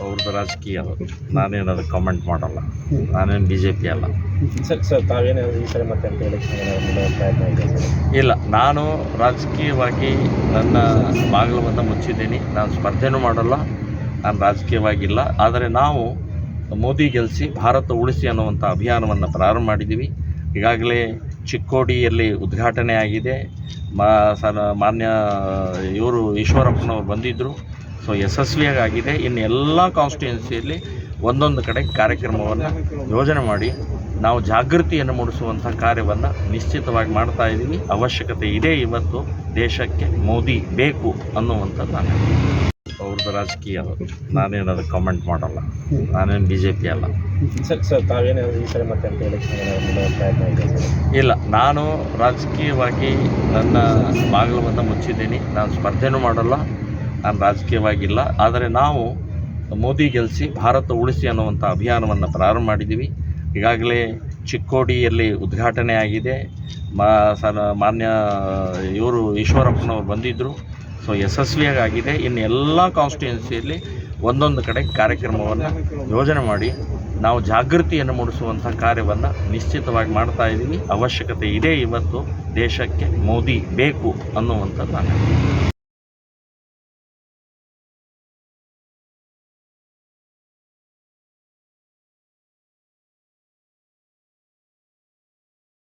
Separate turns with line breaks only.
ಅವ್ರದ್ದು ರಾಜಕೀಯ ಅದು. ನಾನೇನು ಅದಕ್ಕೆ ಕಮೆಂಟ್ ಮಾಡಲ್ಲ. ನಾನೇನು ಬಿ ಜೆ ಪಿ ಅಲ್ಲ.
ಸರ್ ಸರ್ ತಾವೇನು ಈ ಸಲ ಮತ್ತೆ ಎಲೆಕ್ಷನ್ ಸರ್?
ಇಲ್ಲ ನಾನು ರಾಜಕೀಯವಾಗಿ ನನ್ನ ಬಾಗಿಲವನ್ನು ಮುಚ್ಚಿದ್ದೀನಿ. ನಾನು ಸ್ಪರ್ಧೆನೂ ಮಾಡಲ್ಲ. ನಾನು ರಾಜಕೀಯವಾಗಿಲ್ಲ. ಆದರೆ ನಾವು ಮೋದಿ ಗೆಲ್ಲಿಸಿ ಭಾರತ ಉಳಿಸಿ ಅನ್ನುವಂಥ ಅಭಿಯಾನವನ್ನು ಪ್ರಾರಂಭ ಮಾಡಿದ್ದೀವಿ. ಈಗಾಗಲೇ ಚಿಕ್ಕೋಡಿಯಲ್ಲಿ ಉದ್ಘಾಟನೆ ಆಗಿದೆ. ಮಾ ಸರ ಮಾನ್ಯ ಇವರು ಈಶ್ವರಪ್ಪನವ್ರು ಬಂದಿದ್ದರು. ಸೊ ಯಶಸ್ವಿಯಾಗಿ ಆಗಿದೆ ಇನ್ನು ಎಲ್ಲ ಕಾನ್ಸ್ಟಿಟ್ಯೂನ್ಸಿಯಲ್ಲಿ ಒಂದೊಂದು ಕಡೆ ಕಾರ್ಯಕ್ರಮವನ್ನು ಯೋಜನೆ ಮಾಡಿ ನಾವು ಜಾಗೃತಿಯನ್ನು ಮೂಡಿಸುವಂಥ ಕಾರ್ಯವನ್ನು ನಿಶ್ಚಿತವಾಗಿ ಮಾಡ್ತಾ ಇದ್ದೀವಿ ಅವಶ್ಯಕತೆ ಇದೆ ಇವತ್ತು. ದೇಶಕ್ಕೆ ಮೋದಿ ಬೇಕು ಅನ್ನುವಂಥದ್ದು ನಾನು ಅವ್ರದ್ದು ರಾಜಕೀಯ ಅದು. ನಾನೇನು ಅದಕ್ಕೆ ಕಮೆಂಟ್ ಮಾಡಲ್ಲ. ನಾನೇನು ಬಿ ಜೆ ಪಿ ಅಲ್ಲ.
ಸರ್ ಸರ್ ಈ ಮತ್ತೆ ಎಲೆಕ್ಷನ್
ಇಲ್ಲ. ನಾನು ರಾಜಕೀಯವಾಗಿ ನನ್ನ ಬಾಗಿಲವನ್ನು ಮುಚ್ಚಿದ್ದೀನಿ. ನಾನು ಸ್ಪರ್ಧೆನೂ ಮಾಡಲ್ಲ. ನಾನು ರಾಜಕೀಯವಾಗಿಲ್ಲ, ಆದರೆ ನಾವು ಮೋದಿ ಗೆಲ್ಲಿಸಿ ಭಾರತ ಉಳಿಸಿ ಅನ್ನುವಂಥ ಅಭಿಯಾನವನ್ನು ಪ್ರಾರಂಭ ಮಾಡಿದ್ದೀವಿ. ಈಗಾಗಲೇ ಚಿಕ್ಕೋಡಿಯಲ್ಲಿ ಉದ್ಘಾಟನೆ ಆಗಿದೆ. ಮಾ, ಸರ್, ಮಾನ್ಯ, ಇವರು ಈಶ್ವರಪ್ಪನವರು ಬಂದಿದ್ದರು. ಸೊ ಯಶಸ್ವಿಯಾಗಿ ಆಗಿದೆ ಇನ್ನು ಎಲ್ಲ ಕಾನ್ಸ್ಟಿಟ್ಯೂನ್ಸಿಯಲ್ಲಿ ಒಂದೊಂದು ಕಡೆ ಕಾರ್ಯಕ್ರಮವನ್ನು ಯೋಜನೆ ಮಾಡಿ ನಾವು ಜಾಗೃತಿಯನ್ನು ಮೂಡಿಸುವಂಥ ಕಾರ್ಯವನ್ನು ನಿಶ್ಚಿತವಾಗಿ ಮಾಡ್ತಾ ಇದ್ದೀವಿ. ಅವಶ್ಯಕತೆ ಇದೆ ಇವತ್ತು ದೇಶಕ್ಕೆ ಮೋದಿ ಬೇಕು ಅನ್ನುವಂಥದ್ದು ನಾನು